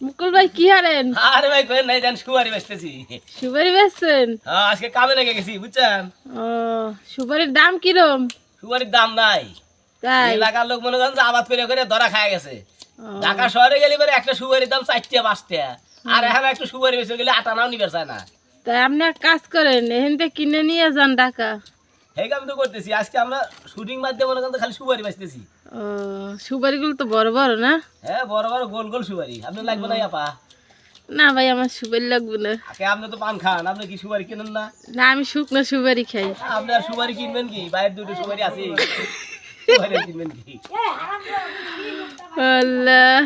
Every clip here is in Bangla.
মুকুল ভাই কি হারেন? আরে ভাই কই নাই জান সুপারি বেচতেছি। সুপারি বেচছেন? হ্যাঁ আজকে কামে লেগে গেছি বুঝছেন? ও সুপারির দাম কিরম? সুপারির দাম নাই। তাই? এলাকার লোক মনে করেন যে আবাদ করে করে ধরা খায় গেছে। ঢাকা শহরে গেলে পরে একটা সুপারির দাম চারটা পাঁচটা। আর এখন একটা সুপারি বেচে গেলে আটা নাও নিবে চায় না। তাই আপনি এক কাজ করেন এখান থেকে কিনে নিয়ে যান টাকা এই কাম তো করতেছি আজকে আমরা শুটিং মাধ্যমে মনে করেন খালি সুপারি বেচতেছি। ও সুপারিগুলো তো বড় বড় না? হ্যাঁ বড় বড় গোল গোল সুপারি। আপনি লাগবে না আপা না ভাই আমার সুপারি লাগবে না। আগে আপনি তো পান খান আপনি কি সুপারি কিনেন না? না আমি শুকনো সুপারি খাই। আপনি আর সুপারি কিনবেন কি? বাইরের দুটো সুপারি আছে। সুপারি কিনবেন কি? আল্লাহ।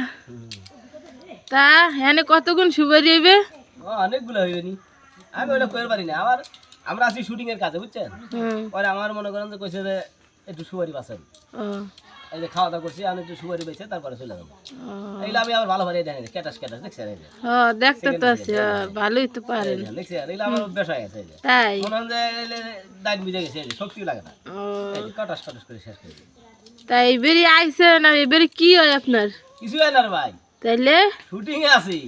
তা হ্যাঁ কতক্ষণ সুপারি হইবে? অনেকগুলো হইবে নি। আমি ওটা কইতে পারি না। আমার আমরা আছি শুটিং এর কাছে বুঝছেন? হুম, পরে আমার মনে করেন যে কইছে যে একটু সুপারি ও, এই যে খাওয়া দাওয়া করছি আমি একটু সুপারি পেয়েছে তারপরে চলে যাব। এইগুলো আমি আবার ভালো ভালো জানি ক্যাটাস ক্যাটাস দেখছেন এই যে? দেখতে তো আছি ভালোই তো পারেন। দেখছেন? এগুলো আমার অভ্যাস হয়ে গেছে তাই? মনে হয় যে দাঁত বুঝে গেছে শক্তিও লাগে না। কটাস কটাস করে শেষ করে তাই এবারে আইসেন আর এবারে কি হয় আপনার? কিছু হয় না ভাই। তাইলে? শুটিং এ আছি।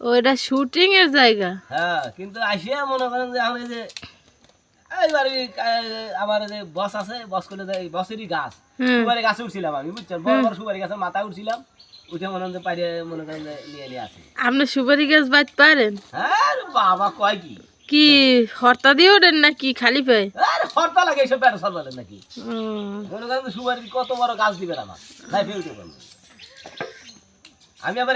ও এটা শুটিং এর জায়গা? হ্যাঁ কিন্তু আসিয়া মনে করেন যে এই যে এইবার আমার যে বস আছে বস করলে বসেরই গাছ। সুপারি গাছে উঠছিলাম আমি বুঝছেন? বড় বড় সুপারি গাছের মাথায় উঠছিলাম উঠে মনে যে পাইরে মনে করেন নিয়ে নিয়ে আসি। আপনি সুপারি গাছ বাইতে পারেন? হ্যাঁ বাবা কয় কি? কি হর্তা দিয়ে ওঠেন নাকি খালি পায়? আরে ফর্তা লাগে এইসব ব্যাটা সরবালেন নাকি? মনে করেন যে সুপারির কত বড় গাছ দিবেন আমার? লাইফে উঠে আমি আবার